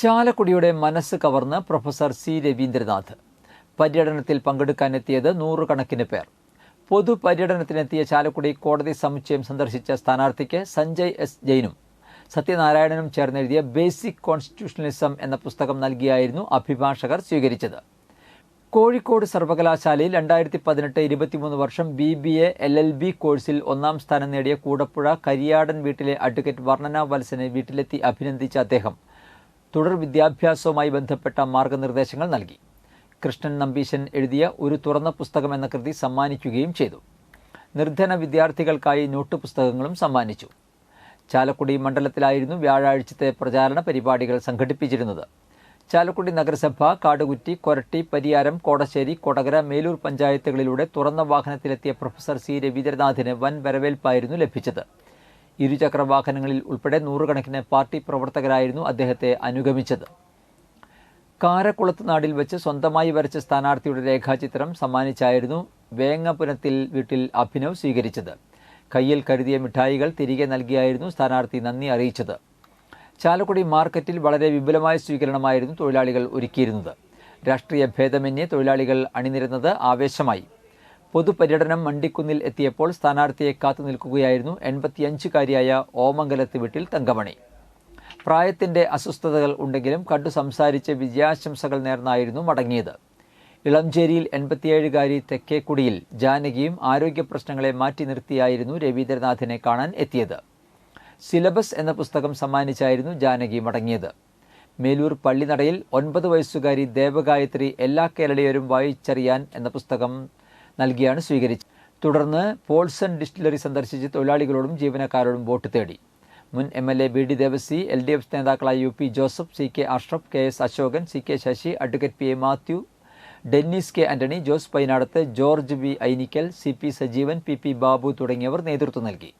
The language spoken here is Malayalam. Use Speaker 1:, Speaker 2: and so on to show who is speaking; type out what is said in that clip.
Speaker 1: ചാലക്കുടിയുടെ മനസ്സ് കവർന്ന് പ്രൊഫസർ സി രവീന്ദ്രനാഥ്. പര്യടനത്തിൽ പങ്കെടുക്കാനെത്തിയത് നൂറുകണക്കിന് പേർ. പൊതു പര്യടനത്തിനെത്തിയ ചാലക്കുടി കോടതി സമുച്ചയം സന്ദർശിച്ച സ്ഥാനാർത്ഥിക്ക് സഞ്ജയ് എസ് ജെയിനും സത്യനാരായണനും ചേർന്നെഴുതിയ ബേസിക് കോൺസ്റ്റിറ്റ്യൂഷണലിസം എന്ന പുസ്തകം നൽകിയായിരുന്നു അഭിഭാഷകർ സ്വീകരിച്ചത്. കോഴിക്കോട് സർവകലാശാലയിൽ രണ്ടായിരത്തി പതിനെട്ട് ഇരുപത്തിമൂന്ന് വർഷം B B A L L B കോഴ്സിൽ ഒന്നാം സ്ഥാനം നേടിയ കൂടപ്പുഴ കരിയാടൻ വീട്ടിലെ അഡ്വക്കേറ്റ് വർണന വത്സനെ വീട്ടിലെത്തി അഭിനന്ദിച്ച അദ്ദേഹം തുടർ വിദ്യാഭ്യാസവുമായി ബന്ധപ്പെട്ട മാർഗനിർദ്ദേശങ്ങൾ നൽകി. കൃഷ്ണൻ നമ്പീശൻ എഴുതിയ ഒരു തുറന്ന പുസ്തകം എന്ന കൃതി സമ്മാനിക്കുകയും ചെയ്തു. നിർധന വിദ്യാർത്ഥികൾക്കായി നോട്ട് പുസ്തകങ്ങളും സമ്മാനിച്ചു. ചാലക്കുടി മണ്ഡലത്തിലായിരുന്നു വ്യാഴാഴ്ചത്തെ പ്രചാരണ പരിപാടികൾ സംഘടിപ്പിച്ചിരുന്നത്. ചാലക്കുടി നഗരസഭ കാടുകുറ്റി കൊരട്ടി പരിയാരം കോടശ്ശേരി കൊടകര മേലൂർ പഞ്ചായത്തുകളിലൂടെ തുറന്ന വാഹനത്തിലെത്തിയ പ്രൊഫസർ സി രവീന്ദ്രനാഥിന് വൻ വരവേൽപ്പായിരുന്നു ലഭിച്ചത്. ഇരുചക്ര വാഹനങ്ങളിൽ ഉൾപ്പെടെ നൂറുകണക്കിന് പാർട്ടി പ്രവർത്തകരായിരുന്നു അദ്ദേഹത്തെ അനുഗമിച്ചത്. കാരക്കുളത്ത് നാടിൽ വെച്ച് സ്വന്തമായി വരച്ച സ്ഥാനാർത്ഥിയുടെ രേഖാചിത്രം സമ്മാനിച്ചായിരുന്നു വേങ്ങപുരത്തിൽ വീട്ടിൽ അഭിനവ് സ്വീകരിച്ചത്. കയ്യിൽ കരുതിയ മിഠായികൾ തിരികെ നൽകിയായിരുന്നു സ്ഥാനാർത്ഥി നന്ദി അറിയിച്ചത്. ചാലക്കുടി മാർക്കറ്റിൽ വളരെ വിപുലമായ സ്വീകരണമായിരുന്നു തൊഴിലാളികൾ ഒരുക്കിയിരുന്നത്. രാഷ്ട്രീയ ഭേദമന്യേ തൊഴിലാളികൾ അണിനിരുന്നത് ആവേശമായി. പൊതുപര്യടനം മണ്ടിക്കുന്നിൽ എത്തിയപ്പോൾ സ്ഥാനാർത്ഥിയെ കാത്തു നിൽക്കുകയായിരുന്നു എൺപത്തിയഞ്ചുകാരിയായ ഓമംഗലത്ത് വീട്ടിൽ തങ്കമണി. പ്രായത്തിന്റെ അസ്വസ്ഥതകൾ ഉണ്ടെങ്കിലും കണ്ടു സംസാരിച്ച് വിജയാശംസകൾ നേർന്നായിരുന്നു മടങ്ങിയത്. ഇളംചേരിയിൽ എൺപത്തിയേഴുകാരി തെക്കേക്കുടിയിൽ ജാനകിയും ആരോഗ്യ പ്രശ്നങ്ങളെ മാറ്റി നിർത്തിയായിരുന്നു രവീന്ദ്രനാഥിനെ കാണാൻ എത്തിയത്. സിലബസ് എന്ന പുസ്തകം സമ്മാനിച്ചായിരുന്നു ജാനകി മടങ്ങിയത്. മേലൂർ പള്ളിനടയിൽ ഒൻപത് വയസ്സുകാരി ദേവഗായത്രി എല്ലാ കേരളീയരും വായിച്ചറിയാൻ എന്ന പുസ്തകം നൽകിയാണ് സ്വീകരിച്ചത്. തുടർന്ന് പോൾസൺ ഡിസ്റ്റിലറി സന്ദർശിച്ച് തൊഴിലാളികളോടും ജീവനക്കാരോടും വോട്ട് തേടി. മുൻ M L A B D Devasi L D F നേതാക്കളായ U P Joseph C K Ashraf K S Ashokan C K Sasi advocate P A Mathew Dennis K Antony Jose Painadath George V Ainikkal C P Sajeevan P P Babu തുടങ്ങിയവർ നേതൃത്വം നൽകി.